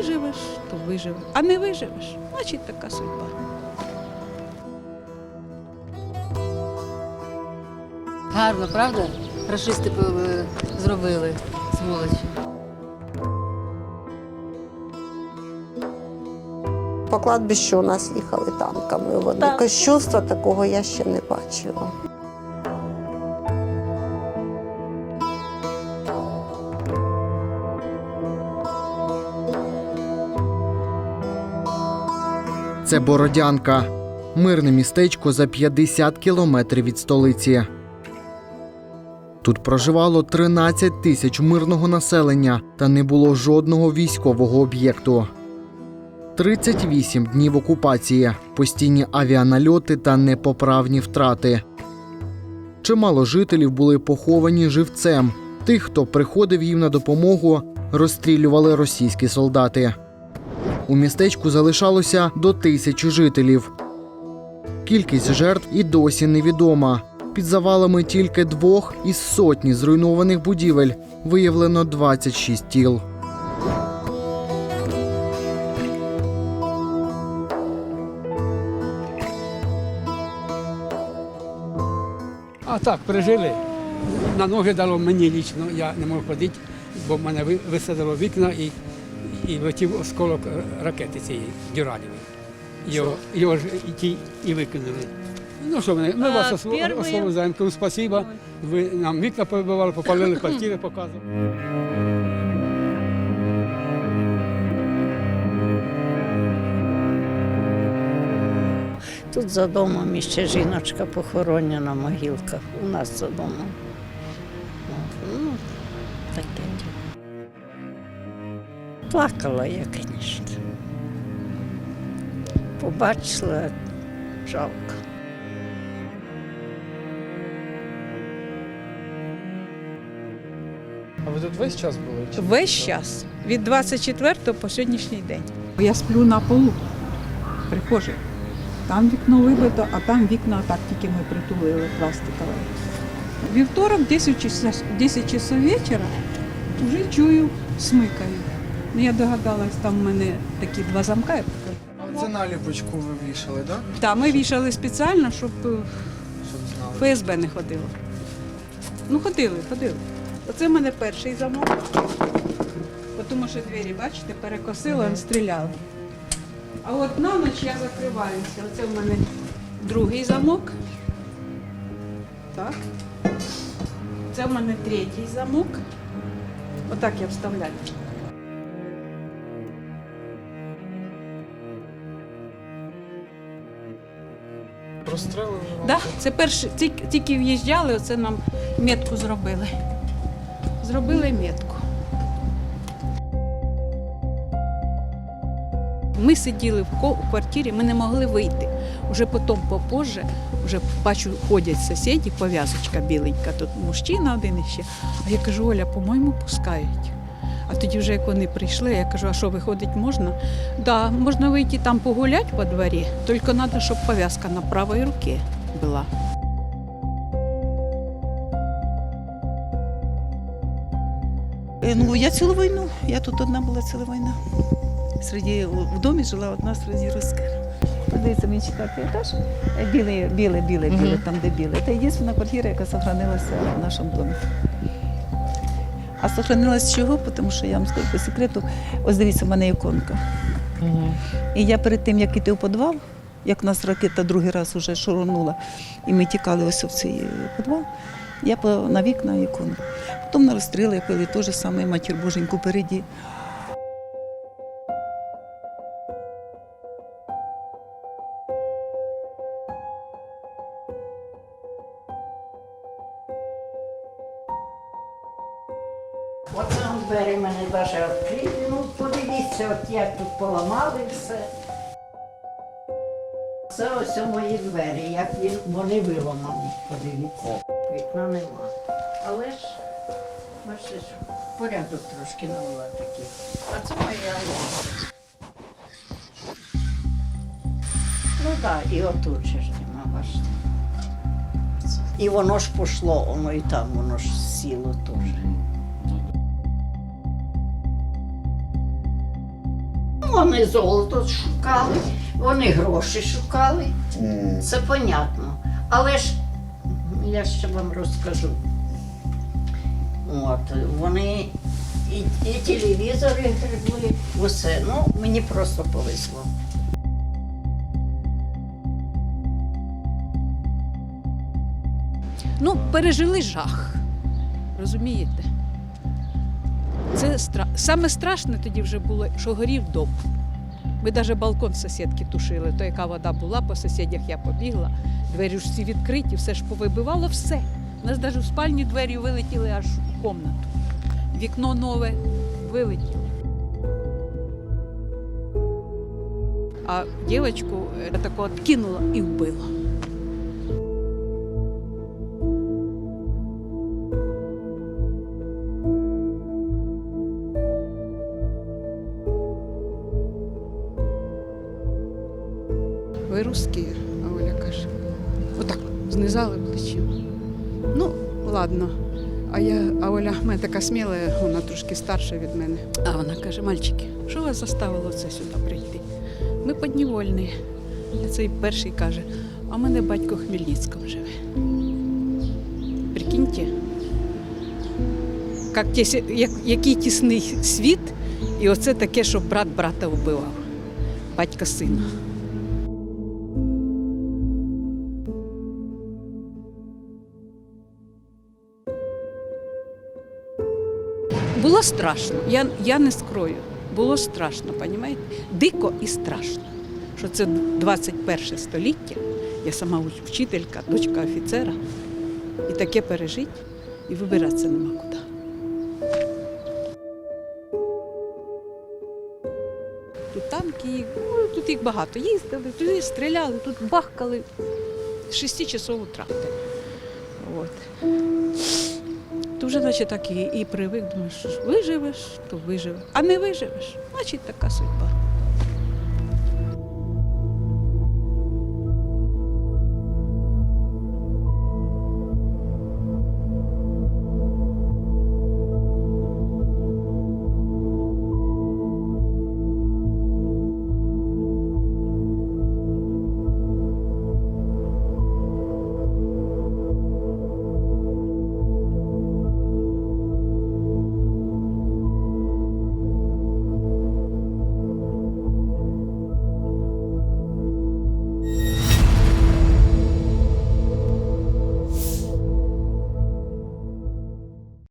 виживеш, то виживеш. А не виживеш, значить така судьба. Гарно, правда? Рашисти е, зробили сволочі. По кладбищу у нас їхали танками. Вони якось чувства такого я ще не бачила. Це Бородянка, мирне містечко за 50 кілометрів від столиці. Тут проживало 13 тисяч мирного населення та не було жодного військового об'єкту. 38 днів окупації, постійні авіанальоти та непоправні втрати. Чимало жителів були поховані живцем. Тих, хто приходив їм на допомогу, розстрілювали російські солдати. У містечку залишалося до тисячі жителів. Кількість жертв і досі невідома. Під завалами тільки двох із сотні зруйнованих будівель виявлено 26 тіл. А так, пережили. На ноги дало мені лічно, я не можу ходити, бо мене висадило вікна і, і летів осколок е, ракети цієї дюранівої. Його, його ж і ті і викинули. Ну що ми, ми вас осво- освобождаємо. Кажу, спасибо. Ви нам вікна повибивали, попалили квартири, показували. Тут за домом іще жіночка похоронена могилка. У нас за домом. Ну, таке. Плакала я, звісно. Побачила, жалко. А ви тут весь час були? Весь час, від 24 по сьогоднішній день. Я сплю на полу прихожій. Там вікно вибито, а там вікна так тільки ми притулили пластикове. Вівторок, 10 часов, 10 часов вечора, вже чую, смикаю. Ну, я догадалась, там в мене такі два замка. Це наліпочку ви вішали, так? Та ми вішали спеціально, щоб е. ФСБ не ходило. Ну, ходили, ходили. Оце в мене перший замок. Тому що двері, бачите, перекосило, mm стріляли. А от на ніч я закриваюся. Оце в мене другий замок. Так. Це в мене третій замок. Отак я вставляю. Прострелили вам? Да, це перше, тільки, тільки в'їжджали, оце нам метку зробили. Зробили метку. Ми сиділи в квартирі, ми не могли вийти. Уже потім попозже, вже бачу, ходять сусіди, пов'язочка біленька, тут мужчина один іще. А я кажу, Оля, по-моєму, пускають. А тоді вже як вони прийшли, я кажу, а що виходить можна? Да, можна вийти там погуляти по дворі, тільки треба, щоб пов'язка на правій руці була. Е, Ну, я цілу війну. Я тут одна була ціла війна. Середі, в домі жила одна серед русських. Дивіться, мій четвертий етаж. Біле, біле, біле, біле, там, де біле. Це єдина квартира, яка зберігалася в нашому домі. А сохранилась чого? Тому що я вам скажу по секрету, ось дивіться, в мене іконка. І я перед тим, як іти у підвал, як нас ракета другий раз вже шурунула, і ми тікали ось в цей підвал, я на вікна ікону. Потім на розстріли пили теж саме матір Боженьку переді. Оце двері мене навіть відкриті. Ну, подивіться, от як тут поламали все. Це ось у мої двері, як вони виламані, подивіться. Вікна нема. Але ж, бачите, порядок трошки навела такий. А це моя лавка. Ну так, і отут же ж нема, бачите. І воно ж пішло, воно і там, воно ж сіло теж. Вони золото шукали, вони гроші шукали. Це понятно. Але ж я ще вам розкажу. От, вони і, і телевізори гребли, усе. Ну, мені просто повезло. Ну, пережили жах. Розумієте? Це стра... Саме страшне тоді вже було, що горів дом. Ми навіть балкон сусідки тушили, то яка вода була, по сусідях я побігла, двері ж всі відкриті, все ж повибивало все. У нас навіть в спальні двері вилетіли аж у кімнату. Вікно нове вилетіло. А дівчинку е, тако кинула і вбила. Русські, а Оля каже. Отак, знизали плечима. Ну, ладно. А я, а Оля в мене така сміла, вона трошки старша від мене. А вона каже: мальчики, що вас заставило це сюди прийти? Ми підневольні. А цей перший каже, а мене батько в Хмельницькому живе. Прикиньте, як тіс- як, який тісний світ, і оце таке, що брат брата вбивав, батька сина. Було страшно, я, я не скрою. Було страшно, розумієте? Дико і страшно. Що це 21 століття, я сама вчителька, дочка офіцера, і таке пережить, і вибиратися нема куди. Тут танки, ну, тут їх багато. Їздили, туди стріляли, тут бахкали з 6 часов утра. От. Вже наче так і, і привик, думаєш, виживеш, то виживеш. А не виживеш, значить така судьба.